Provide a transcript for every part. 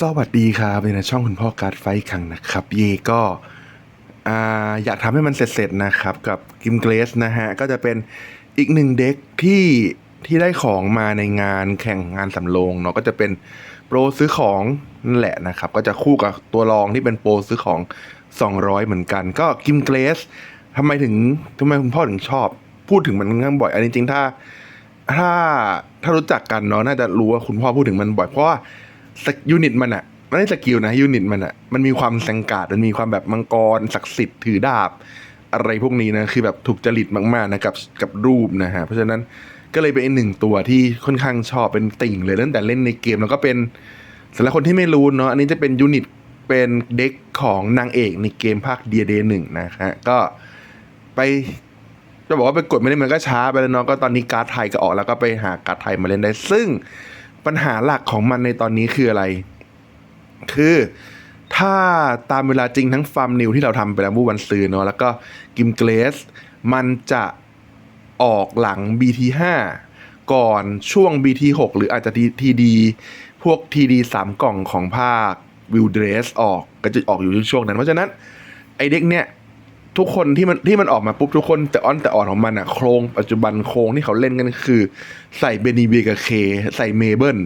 สวัสดีครับในช่องคุณพ่อการ์ดไฟคังนะครับ เยก็ออยากทำให้มันเสร็จๆนะครับกับกิมเกรสนะฮะ ก็จะเป็นอีกหนึ่งเด็กที่ที่ได้ของมาในงานแข่งงานสำโรงเนาะก็จะเป็นโปรซื้อของนั่นแหละนะครับ ก็จะคู่กับตัวรองที่เป็นโปรซื้อของ 200 เหมือนกัน ก็กิมเกรสทำไมถึงทำไมคุณพ่อถึงชอบ พูดถึงมันค่อนข้างบ่อย อันนี้จริงๆถ้าถ้าถ้ารู้จักกันเนาะน่าจะรู้ว่าคุณพ่อพูดถึงมันบ่อยเพราะว่า ยูนิตมันอะไม่ได้สกิลนะยูนิตมันอะมันมีความแซงกาดมันมีความแบบมังกรศักดิ์สิทธิ์ถือดาบ อะไรพวกนี้นะคือแบบถูกจริตมากๆนะกับกับรูปนะฮะเพราะฉะนั้นก็เลยเป็นอีกหนึ่งตัวที่ค่อนข้างชอบเป็นติ่งเลยตั้งแต่เล่นในเกมแล้วก็เป็นสำหรับคนที่ไม่รู้เนาะอันนี้จะเป็นยูนิตเป็นเด็กของนางเอกในเกมภาคเดียเดหนึ่งนะฮะก็ไปจะบอกว่าไปกดไม่ได้มันก็ช้าไปแล้วเนาะก็ตอนนี้การ์ดไทยก็ออกแล้วก็ไปหาการ์ดไทยมาเล่นได้ซึ่ง ปัญหาหลักของมันในตอนนี้คืออะไร คือถ้าตามเวลาจริงทั้งฟาร์มนิวที่เราทำไปแล้วเมื่อวันซืนเนาะแล้วก็กิมเกรส มันจะออกหลัง BT5 ก่อนช่วง BT6 หรืออาจจะ TD พวก TD 3 กล่องของภาควิวเดรสออกก็จะออกอยู่ช่วงนั้น เพราะฉะนั้น ไอเด็กเนี่ย ทุกคนที่มันที่มันออกมาปุ๊บทุกคนแต่อ้อนแต่อ่อนของมันอะโครงปัจจุบันโครงที่เขาเล่นกันคือ ใส่เบนีเบกับเคใส่เมเบิล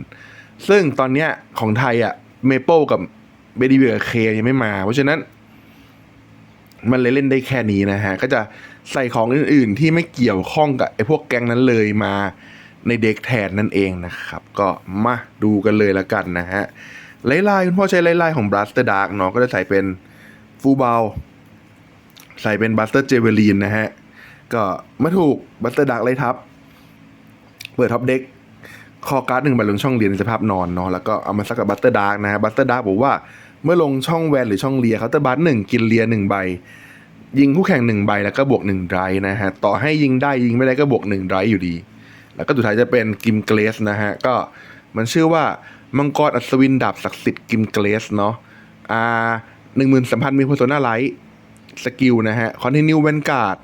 ซึ่งตอนเนี้ยของไทยอะเมเปิลกับเบนีเบกับเคยังไม่มา เพราะฉะนั้น มันเลยเล่นได้แค่นี้นะฮะ ก็จะใส่ของอื่น ๆ ที่ไม่เกี่ยวข้องกับไอ้พวกแก๊งนั้นเลยมาในเด็กแทนนั่นเองนะครับ ก็มาดูกันเลยละกันนะฮะไล่ไล่คุณพ่อใช้ไล่ไล่ของ Blaster Dark เนาะก็จะใส่เป็นฟูเบล ใส่เป็นบัสเตอร์เจเวลีนนะฮะ ก็มาถูกบัสเตอร์ดักเลยทับ เปิดท็อปเด็กคอการ์ดหนึ่งใบลงช่องเรียนในสภาพนอนเนาะแล้วก็เอามาซักกับบัสเตอร์ดาร์กนะฮะบัสเตอร์ดาร์กบอกว่าเมื่อลงช่องแวนหรือช่องเลียเขาจะบัสหนึ่งกินเลียหนึ่งใบ ยิงคู่แข่งหนึ่งใบแล้วก็บวกหนึ่งไดรนะฮะต่อให้ยิงได้ยิงไม่ได้ก็บวกหนึ่งไดรอยู่ดี แล้วก็สุดท้ายจะเป็นกิมเกรสนะฮะก็มันชื่อว่ามังกรอัศวินดาบศักดิ์สิทธิ์กิมเกรสเนาะอ่าหนึ่งหมื่นสัมพันธ์มีโพโซนาไลท์ สกิลนะฮะคอนติเนียเวนการ์ด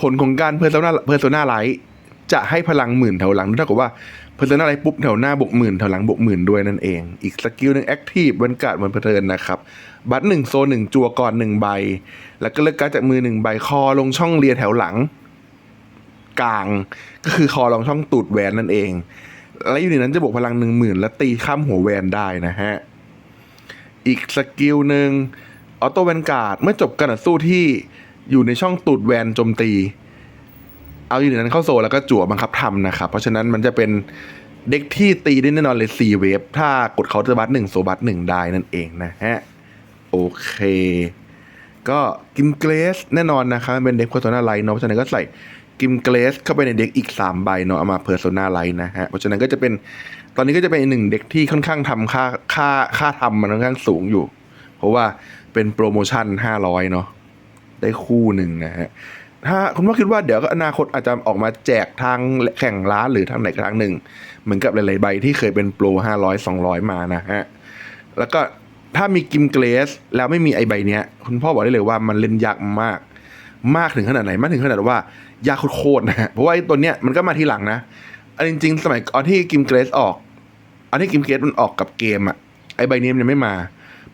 ผลของการเพอร์โซนาเพอร์โซนาไลท์จะให้พลังหมื่นแถวหลังเท่ากับว่าเพอร์โซนาไลท์ปุ๊บแถวหน้าบวกหมื่นแถวหลังบวกหมื่นด้วยนั่นเอง อีกสกิลหนึ่งแอคทีฟเวนการ์ดบนเพอร์เทินนะครับบัตหนึ่งโซหนึ่งจัวก่อนหนึ่งใบ แล้วก็เลือกการจากมือหนึ่งใบคอลงช่องเรียแถวหลัง กลางก็คือคอลงช่องตูดแวนนั่นเองและอยู่ในนั้นจะบวกพลังหนึ่งหมื่นและตีข้ามหัวแวนได้นะฮะ อีกสกิลหนึ่ง ออโต้แวนการ์ดเมื่อจบการต่อสู้ที่อยู่ในช่องตูดแวนโจมตี เอาอยู่ในนั้นเข้าโซแล้วก็จั่วบังคับทำนะครับ เพราะฉะนั้นมันจะเป็นเด็กที่ตีได้แน่นอนเลย4เวฟถ้ากดเคาน์เตอร์บัตหนึ่งโซบัตหนึ่งได้นั่นเองนะฮะ โอเค ก็กิมเกรสแน่นอนนะครับเป็นเด็กเพอร์โซนาไลท์เนาะเพราะฉะนั้นก็ใส่กิมเกรสเข้าไปในเด็กอีก 3 ใบเนาะเอามาเพอร์โซนาไลท์นะฮะ เพราะฉะนั้นก็จะเป็นตอนนี้ก็จะเป็นหนึ่งเด็กที่ค่อนข้างทำค่าค่าค่าทำมันค่อนข้างสูงอยู่ เพราะว่า เป็นโปรโมชั่น 500 เนาะได้คู่หนึ่งนะฮะถ้าคุณพ่อคิดว่าเดี๋ยวก็อนาคตอาจจะออกมาแจกทางแข่งร้านหรือทางไหนครั้งหนึ่ง เหมือนกับหลายๆใบที่เคยเป็นโปร 500 200 มานะฮะแล้วก็ถ้ามีกิมเกรสแล้วไม่มีไอใบเนี้ย คุณพ่อบอกได้เลยว่ามันเล่นยากมาก มากถึงขนาดไหนมากถึงขนาดว่ายากโคตรๆนะฮะเพราะว่าไอ้ตัวเนี้ยมันก็มาทีหลังนะอันจริงๆ สมัยก่อนที่กิมเกรสออกอันที่กิมเกรสมันออกกับเกมอะไอใบนี้มันยังไม่มา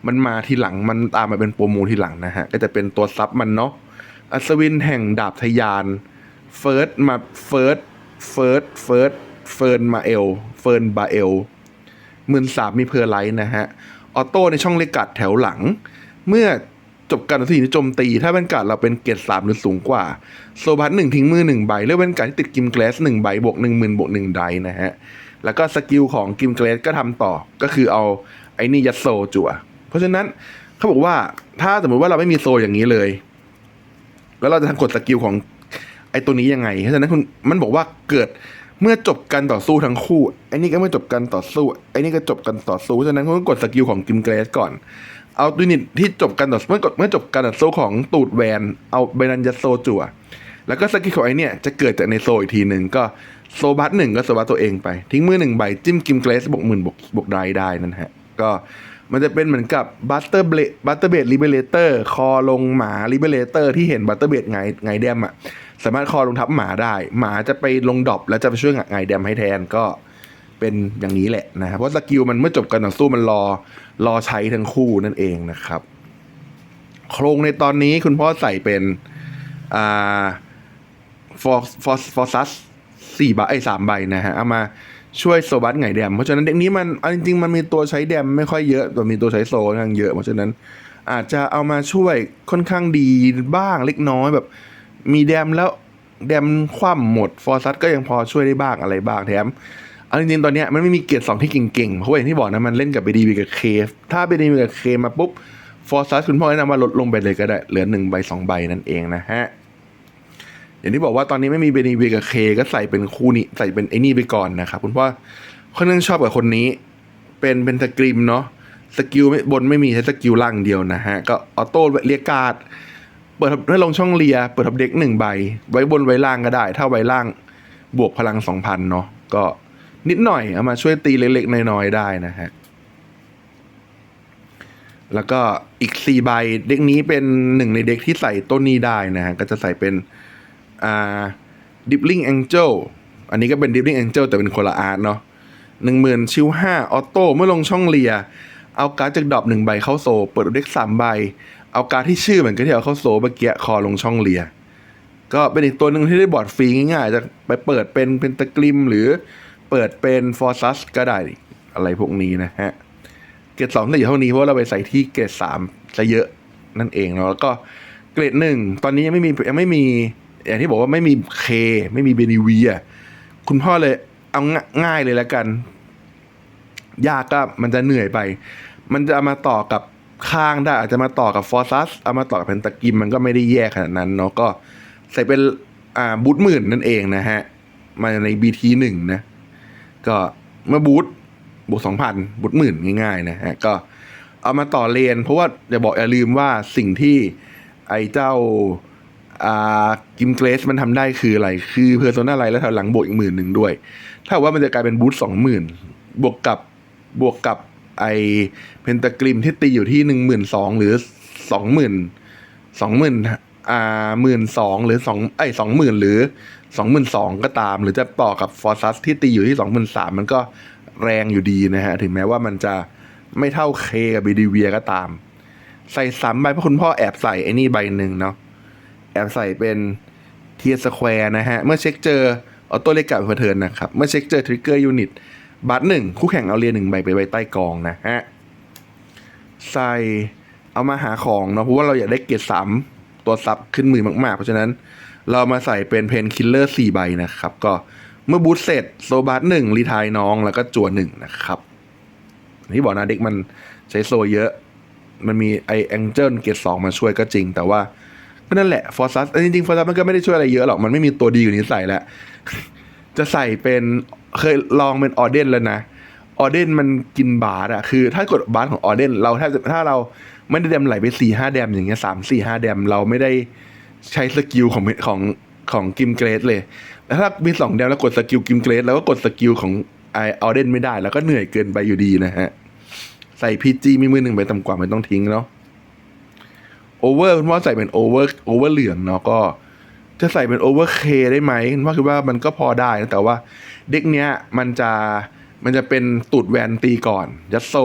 มันมาทีหลังมันตามมาเป็นโปรโมทีหลังนะฮะ ก็จะเป็นตัวซับมันเนาะอัศวินแห่งดาบทะยานเฟิร์สมาเฟิร์สเฟิร์สเฟิร์สเฟิร์นมาเอลเฟิร์นบาเอลหมื่นสามมีเพอร์ไลท์นะฮะ ออโต้ในช่องเลกัดแถวหลัง เมื่อจบการต่อสู้โจมตี ถ้าเป็นการเราเป็นเกรดสามหรือสูงกว่า โซบัสหนึ่งทิ้งมือหนึ่งใบเลือกเป็นการที่ติดกิมเกรสหนึ่งใบบวกหนึ่งหมื่นบวกหนึ่งไดนะฮะ แล้วก็สกิลของกิมเกรสก็ทำต่อก็คือเอาไอ้นี่ยัดโซจั่ว เพราะฉะนั้นเขาบอกว่าถ้าสมมติว่าเราไม่มีโซอย่างนี้เลย แล้วเราจะทำกดสกิลของไอ้ตัวนี้ยังไง เพราะฉะนั้นคุณมันบอกว่าเกิดเมื่อจบการต่อสู้ทั้งคู่ไอ้นี่ก็เมื่อจบการต่อสู้ไอ้นี่ก็จบการต่อสู้เพราะฉะนั้นคุณต้องกดสกิลของกิมเกรสก่อนเอายูนิตที่จบการต่อเมื่อกดเมื่อจบการต่อสู้ของตูดแวนเอาเบนันยัดโซจั่วแล้วก็สกิลของไอ้เนี่ยจะเกิดจากในโซอีกทีหนึ่งก็โซบัสหนึ่งก็โซบัสตัวเองไป ทิ้งมือหนึ่งใบจิ้มกิมเกรสบวกหมื่นบวกบวกได้ได้นั่นฮะ ก็ มันจะเป็นเหมือนกับบัตเตอร์เบลบัตเตอร์เบดลิเบเลเตอร์คอลงหมาลิเบเลเตอร์ที่เห็นบัตเตอร์เบดไงไงแดมอะสามารถคอลงทับหมาได้ หมาจะไปลงดอปแล้วจะไปช่วยไงแดมให้แทนก็เป็นอย่างนี้แหละนะครับเพราะสกิลมันเมื่อจบการต่อสู้มันรอรอใช้ทั้งคู่นั่นเองนะครับ โครงในตอนนี้คุณพ่อใส่เป็นอ่าฟอร์ฟอร์ฟอร์ซัสสี่ใบไอ้สามใบนะฮะเอามา ช่วยโซบัสไงแดม เพราะฉะนั้นเด็กนี้มันอจริงๆมันมีตัวใช้แดมไม่ค่อยเยอะแต่มีตัวใช้โซค่อนข้างเยอะ เพราะฉะนั้นอาจจะเอามาช่วยค่อนข้างดีบ้างเล็กน้อยแบบ มีแดมแล้วแดมคว่ำหมดฟอร์ซัสก็ยังพอช่วยได้บ้างอะไรบ้างแถมเอาจริงๆตอนนี้มันไม่มีเกียรติสองที่เก่งๆ เพราะอย่างที่บอกนะมันเล่นกับบีดีวีกับเคฟถ้าบีดีวีกับเคมาปุ๊บฟอร์ซัสคุณพ่อแนะนำว่าลดลงไปเลยก็ได้ เหลือหนึ่งใบสองใบนั่นเองนะฮะ อย่างที่บอกว่าตอนนี้ไม่มีเบนีวีกับเคก็ใส่เป็นคู่นี้ใส่เป็นไอ้นี่ไปก่อนนะครับคุณพ่อค่อนข้างชอบกับคนนี้ เป็นเป็นสกริมเนาะสกิลบนไม่มีใช้สกิลล่างเดียวนะฮะ ก็ออโต้เรียกการ์ดเปิดให้ลงช่องเลีย เปิดทับเด็กหนึ่งใบ ไว้บนไว้ล่างก็ได้ ถ้าไว้ล่างบวกพลังสองพันเนาะก็นิดหน่อยเอามาช่วยตีเล็กๆน้อยๆได้นะฮะ แล้วก็อีกสี่ใบเด็กนี้เป็นหนึ่งในเด็กที่ใส่ต้นนี้ได้นะฮะ ก็จะใส่เป็น อ่าดิบลิงแองเจลอันนี้ก็เป็นดิบลิงแองเจลแต่เป็นคนละอาร์ตเนาะหนึ่งหมื่นชิวห้าออโต้เมื่อลงช่องเลีย เอาการ์ดจากดรอปหนึ่งใบเข้าโซ เปิดเด็กสามใบ เอาการ์ดที่ชื่อเหมือนกันที่เอาเข้าโซเมื่อกี้คอลงช่องเลีย ก็เป็นอีกตัวหนึ่งที่ได้บอร์ดฟรีง่ายๆ จะไปเปิดเป็นเป็นตะกริมหรือเปิดเป็นฟอร์ซัสก็ได้อะไรพวกนี้นะฮะ เกรดสองได้อยู่เท่านี้เพราะเราไปใส่ที่เกรดสามซะเยอะนั่นเองเนาะแล้วก็เกรดหนึ่งตอนนี้ยังไม่มียังไม่มี อย่างที่บอกว่าไม่มีเคไม่มีเบนิวียคุณพ่อเลยเอางง่ายเลยแล้วกัน ยากก็มันจะเหนื่อยไป มันจะเอามาต่อกับข้างได้ อาจจะมาต่อกับฟอร์ซัสเอามาต่อกับเพนตากิมมันก็ไม่ได้แย่ขนาดนั้นเนาะก็ใส่เป็นอ่าบูทหมื่นนั่นเองนะฮะ มาใน BT หนึ่งนะ ก็เมื่อบูทบวกสองพันบูทหมื่นง่ายๆนะฮะ ก็เอามาต่อเลน เพราะว่าอย่าบอกอย่าลืมว่าสิ่งที่ไอ้เจ้า กิมเกรสมันทำได้คืออะไร คือเพอร์โซนาไลแล้วแถวหลังบวกอีกหมื่นหนึ่งด้วย ถ้าว่ามันจะกลายเป็นบูทสองหมื่นบวกกับบวกกับไอเพนตากริมที่ตีอยู่ที่หนึ่งหมื่นสองหรือสองหมื่นสองหมื่นอ่าหมื่นสองหรือสองไอสองหมื่นหรือสองหมื่นสองก็ตาม หรือจะต่อกับฟอร์ซัสที่ตีอยู่ที่สองหมื่นสามมันก็แรงอยู่ดีนะฮะ ถึงแม้ว่ามันจะไม่เท่าเคกับบีดีเวียก็ตาม ใส่สามใบเพราะคุณพ่อแอบใส่ไอ้นี่ใบหนึ่งเนาะ แอบใส่เป็นเทียสแควร์นะฮะ เมื่อเช็คเจอออโต้เลกกับเพอร์เทิร์นนะครับ เมื่อเช็คเจอทริกเกอร์ยูนิตบัตหนึ่งคู่แข่งเอาเรียนหนึ่งใบไปไว้ใต้กองนะฮะ ใส่เอามาหาของเนาะเพราะว่าเราอยากได้เกรดสามตัวซับขึ้นมือมากๆ เพราะฉะนั้นเรามาใส่เป็นเพนคิลเลอร์สี่ใบนะครับ ก็เมื่อบูทเสร็จโซบัตหนึ่งรีทายน้องแล้วก็จั่วหนึ่งนะครับที่บอกนะเด็กมันใช้โซเยอะ มันมีไอแองเจิลเกรดสองมาช่วยก็จริง แต่ว่า ก็นั่นแหละฟอร์ซัสจริงๆฟอร์ซัสมันก็ไม่ได้ช่วยอะไรเยอะหรอก มันไม่มีตัวดีอยู่นี้ใส่แล้ว จะใส่เป็นเคยลองเป็นออเดนแล้วนะ ออเดนมันกินบาร์อะคือ ถ้ากดบาร์ของออเดนเราแทบถ้าเราไม่ได้แดมไหลไปสี่ห้าแดมอย่างเงี้ยสามสี่ห้าแดมเราไม่ได้ใช้สกิลของของของกิมเกรดเลยแล้วถ้ามีสองแดมแล้วกดสกิลกิมเกรดแล้วก็กดสกิลของไอออเดนไม่ได้ แล้วก็เหนื่อยเกินไปอยู่ดีนะฮะ ใส่พีจีมีมือหนึ่งไปต่ำกว่าไม่ต้องทิ้งเนาะ โอเวอร์คุณพ่อใส่เป็นโอเวอร์โอเวอร์เหลืองเนาะก็จะใส่เป็นโอเวอร์เคได้ไหมคุณพ่อคิดว่ามันก็พอได้นะแต่ว่าเด็กเนี้ยมันจะมันจะเป็นตูดแวนตีก่อน ยัดโซ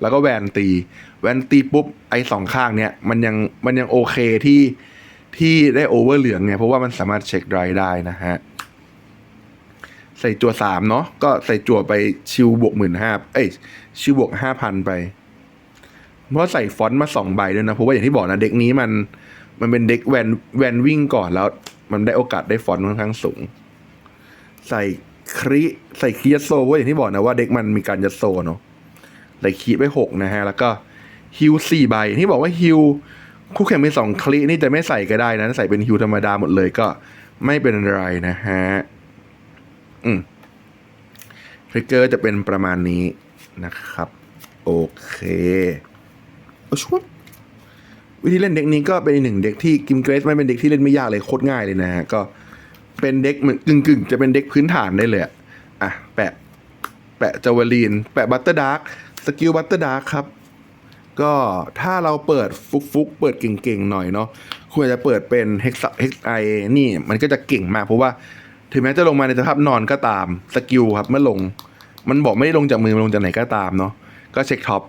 แล้วก็แวนตี แวนตีปุ๊บไอ้สองข้างเนี้ยมันยังมันยังโอเคที่ที่ได้โอเวอร์เหลืองเนี่ยเพราะว่ามันสามารถเช็คไรได้นะฮะใส่จั่วสามเนาะก็ใส่จั่วไปชิวบวกหมื่นห้าเอ้ยชิวบวกห้าพันไป เพราะใส่ฟอนต์มาสองใบด้วยนะ เพราะว่าอย่างที่บอกนะเด็กนี้มันมันเป็นเด็กแวนแวนวิ่งก่อนแล้ว มันได้โอกาสได้ฟอนต์ค่อนข้างสูง ใส่ครีใส่คียัโซเพราะอย่างที่บอกนะว่าเด็กมันมีการยัโซเนาะใส่ครีไปหกนะฮะ แล้วก็ฮิวสี่ใบอย่างที่บอกว่าฮิวคู่แข่งมีสองคลีนี่จะไม่ใส่ก็ได้นะใส่เป็นฮิวธรรมดาหมดเลยก็ไม่เป็นไรนะฮะ อืมทริกเกอร์จะเป็นประมาณนี้นะครับ โอเค ช่วงวิธีเล่นเด็กนี้ก็เป็นอีกหนึ่งเด็กที่กิมเกรสไม่เป็นเด็กที่เล่นไม่ยากเลยโคตรง่ายเลยนะฮะก็เป็นเด็กเหมือนกึ่งกึ่งๆจะเป็นเด็กพื้นฐานได้เลยอะอะแปะ แปะจาวลีน แปะบัตเตอร์ดาร์กสกิลบัตเตอร์ดาร์กครับ ก็ถ้าเราเปิดฟุกฟุกเปิดเก่งๆหน่อยเนาะควรจะเปิดเป็นเฮกซ์เฮกไอนี่มันก็จะเก่งมากเพราะว่าถึงแม้จะลงมาในสภาพนอนก็ตามสกิลครับเมื่อลง มันบอกไม่ได้ลงจากมือมลงจากไหนก็ตามเนาะก็เช็คท็อป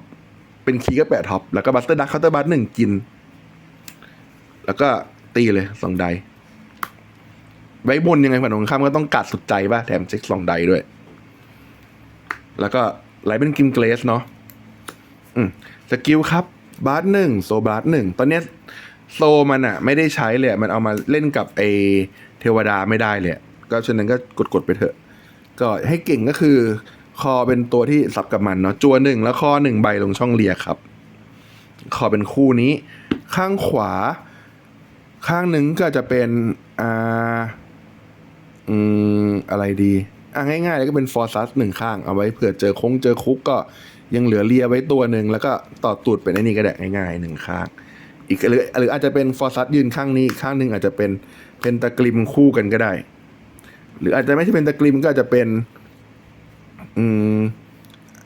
เป็นคีย์ก็แปะท็อป แล้วก็บัสเตอร์ดักเคาน์เตอร์บัสหนึ่งกิน แล้วก็ตีเลยสองไดไว้บนยังไงฝั่งตรงข้ามก็ต้องกัดสุดใจป่ะ แถมเช็คสองไดด้วย แล้วก็ไลเป็นกิมเกรสเนาะอืมสกิลครับบาสหนึ่งโซบาสหนึ่งตอนเนี้ยโซมันอะไม่ได้ใช้เลย มันเอามาเล่นกับไอเทวดาไม่ได้เลย ก็ฉะนั้นก็กดๆไปเถอะ ก็ให้เก่งก็คือ คอเป็นตัวที่สับกับมันเนาะจัวหนึ่งแล้วคอหนึ่งใบลงช่องเลียครับ คอเป็นคู่นี้ ข้างขวา ข้างหนึ่งก็จะเป็นอ่าอืมอะไรดีอะง่ายๆเลยก็เป็นฟอร์ซัสหนึ่งข้างเอาไว้เผื่อเจอคงเจอคุกก็ยังเหลือเลียไว้ตัวหนึ่งแล้วก็ต่อตูดเป็นไอ้นี่ก็ได้ง่ายๆหนึ่งข้าง อีกหรือหรืออาจจะเป็นฟอร์ซัสยืนข้างนี้ข้างหนึ่งอาจจะเป็นเป็นตะกริมคู่กันก็ได้ หรืออาจจะไม่ใช่เป็นตะกริมก็อาจจะเป็น อืม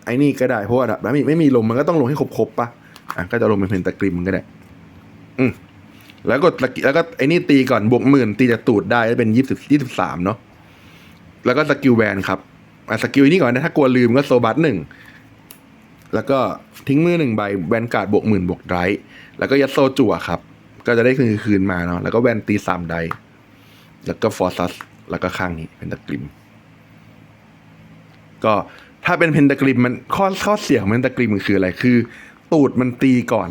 ไอ้นี่ก็ได้เพราะว่าแบบไม่มีไม่มีลมมันก็ต้องลงให้ครบๆปะอะก็จะลงเป็นเพนตะกริมก็ได้ อืมแล้วก็ตะกแล้วก็ไอ้นี่ตีก่อนบวกหมื่นตีจากตูดได้เป็นยี่สิบยี่สิบสามเนาะแล้วก็สกิลแวนครับอะสกิลนี้ก่อนนะถ้ากลัวลืมก็โซบัสหนึ่งแล้วก็ทิ้งมือหนึ่งใบแวนการ์ดบวกหมื่นบวกไรแล้วก็ยัดโซจั่วครับ ก็จะได้คืนคืนมาเนาะแล้วก็แวนตีสามไดแล้วก็ฟอร์ซัสแล้วก็ข้างนี้เป็นตะกริม ก็ถ้าเป็นเพนตากริมมันข้อข้อเสียของเพนตากริมมันคืออะไรคือ ตูดมันตีก่อน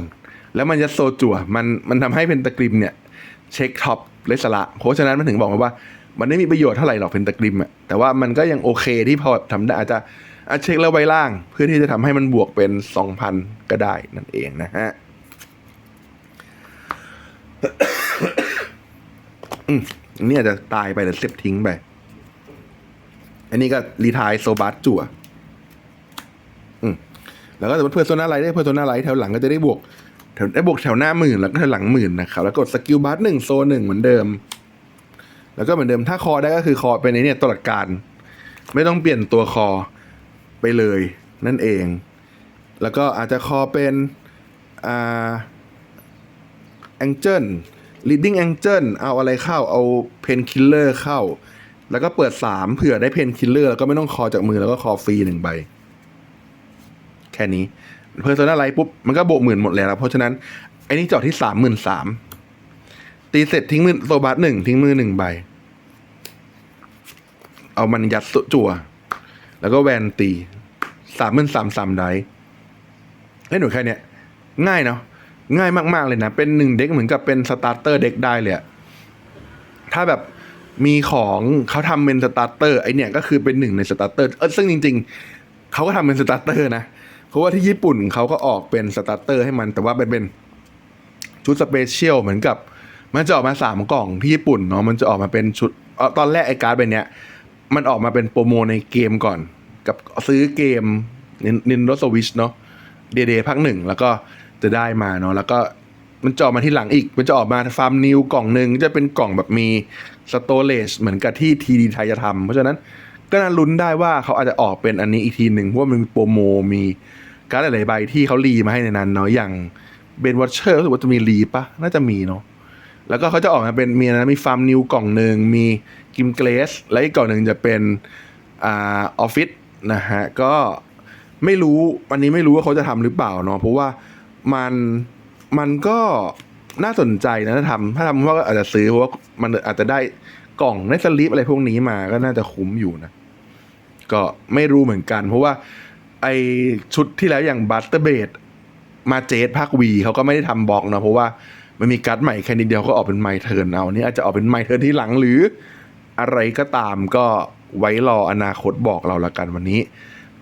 แล้วมันจะโซจั่วมันมันทำให้เพนตากริมเนี่ยเช็คท็อปเลสละเพราะฉะนั้นมันถึงบอกมาว่า มันไม่มีประโยชน์เท่าไหร่หรอกเพนตากริมอะแต่ว่ามันก็ยังโอเคที่พอทำได้อาจจะอาจเช็คแล้วไว้ล่าง เพื่อที่จะทำให้มันบวกเป็นสองพันก็ได้นั่นเองนะฮะอืมอันนี่อาจจะตายไปหรือเซฟทิ้งไป อันนี้ก็รีทายโซบัสจั่วอืมแล้วก็สมมติเพื่อโซน่าไลท์ได้เพื่อโซน่าไลท์แถวหลังก็จะได้บวกแถวได้บวกแถวหน้าหมื่นแล้วก็แถวหลังหมื่นนะครับแล้วกดสกิลบัสหนึ่งโซหนึ่งเหมือนเดิม แล้วก็เหมือนเดิมถ้าคอได้ก็คือคอเป็นในเนี่ยตลอดการ ไม่ต้องเปลี่ยนตัวคอไปเลย นั่นเอง แล้วก็อาจจะคอเป็นอ่าแองเจิล leading angel เอาอะไรเข้าเอาเพนคิลเลอร์เข้า แล้วก็เปิดสามเผื่อได้เพนคิลเลอร์แล้วก็ไม่ต้องคอจากมือแล้วก็คอฟรีหนึ่งใบ แค่นี้เพอร์โซนาไลท์ปุ๊บ มันก็โบกหมื่นหมดแล้ว เพราะฉะนั้น ไอ้นี่จอดที่สามหมื่นสามตีเสร็จทิ้งมือโซบัสหนึ่งทิ้งมือหนึ่งใบ เอามันยัดจั่ว แล้วก็แวนตีสามหมื่นสามสามได้ให้หนูแค่เนี้ยง่ายเนาะง่ายมาก ๆ เลยนะ เป็นหนึ่งเด็กเหมือนกับเป็นสตาร์เตอร์เด็กได้เลยถ้าแบบ มีของเขาทำเป็นสตาร์เตอร์ไอเนี่ยก็คือเป็นหนึ่งในสตาร์เตอร์เออซึ่งจริง ๆ เขาก็ทำเป็นสตาร์เตอร์นะ เพราะว่าที่ญี่ปุ่นเขาก็ออกเป็นสตาร์เตอร์ให้มัน แต่ว่าเป็นเป็นชุดสเปเชียลเหมือนกับมันจะออกมาสามกล่องที่ญี่ปุ่นเนาะมันจะออกมาเป็นชุดเออตอนแรกไอการ์ดใบเนี้ยมันออกมาเป็นโปรโมในเกมก่อน กับซื้อเกมนินโดสวิชเนาะเดเดภาคหนึ่งแล้วก็จะได้มาเนาะแล้วก็มันจะออกมาที่หลังอีก มันจะออกมาฟาร์มนิวกล่องหนึ่งจะเป็นกล่องแบบมี สโตเลจเหมือนกับที่ทีดีไทยจะทำเพราะฉะนั้นก็น่าลุ้นได้ว่าเขาอาจจะออกเป็นอันนี้อีกทีหนึ่งเพราะมันมีโปรโมมีการดหลายๆใบที่เขารีมาให้ในนั้นเนาะอย่างเบนวอชเชอร์รู้สึกว่าจะมีรีปะน่าจะมีเนาะแล้วก็เขาจะออกมาเป็นมีนะมีฟาร์มนิวกล่องหนึ่งมีกิมเกรสและอีกกล่องหนึ่งจะเป็นอ่าออฟฟิศนะฮะก็ไม่รู้วันนี้ไม่รู้ว่าเขาจะทำหรือเปล่าเนาะเพราะว่ามันมันก็ น่าสนใจนะถ้าทำถ้าทำว่าก็อาจจะซื้อเพราะว่ามันอาจจะได้กล่องได้สลิปอะไรพวกนี้มาก็น่าจะคุ้มอยู่นะ ก็ไม่รู้เหมือนกัน เพราะว่าไอชุดที่แล้วอย่างบัสเตอร์เบดมาเจดภาควีเขาก็ไม่ได้ทำบล็อกนะเพราะว่ามันมีการ์ดใหม่แค่นิดเดียวก็ออกเป็นไมเทิร์นเอานนี้อาจจะออกเป็นไมเทิร์นที่หลังหรือ อะไรก็ตามก็ไว้รออนาคตบอกเราละกันวันนี้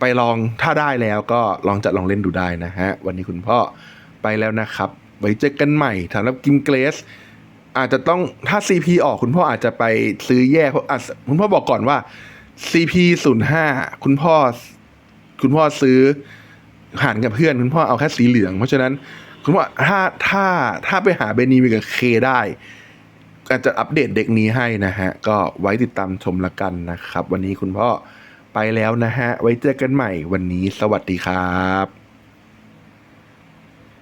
ไปลองถ้าได้แล้วก็ลองจัดลองเล่นดูได้นะฮะ วันนี้คุณพ่อไปแล้วนะครับ ไว้เจอกันใหม่สำหรับกิมเกรส อาจจะต้องถ้า CP ออกคุณพ่ออาจจะไปซื้อแยกเพราะอะคุณพ่อบอกก่อนว่า CP 0 5คุณพ่อ คุณพ่อซื้อหารกับเพื่อนคุณพ่อเอาแค่สีเหลือง เพราะฉะนั้นคุณพ่อถ้าถ้าถ้าไปหาเบนีวีกับเคได้อาจจะอัปเดตเด็กนี้ให้นะฮะ ก็ไว้ติดตามชมละกันนะครับ วันนี้คุณพ่อไปแล้วนะฮะ ไว้เจอกันใหม่วันนี้สวัสดีครับ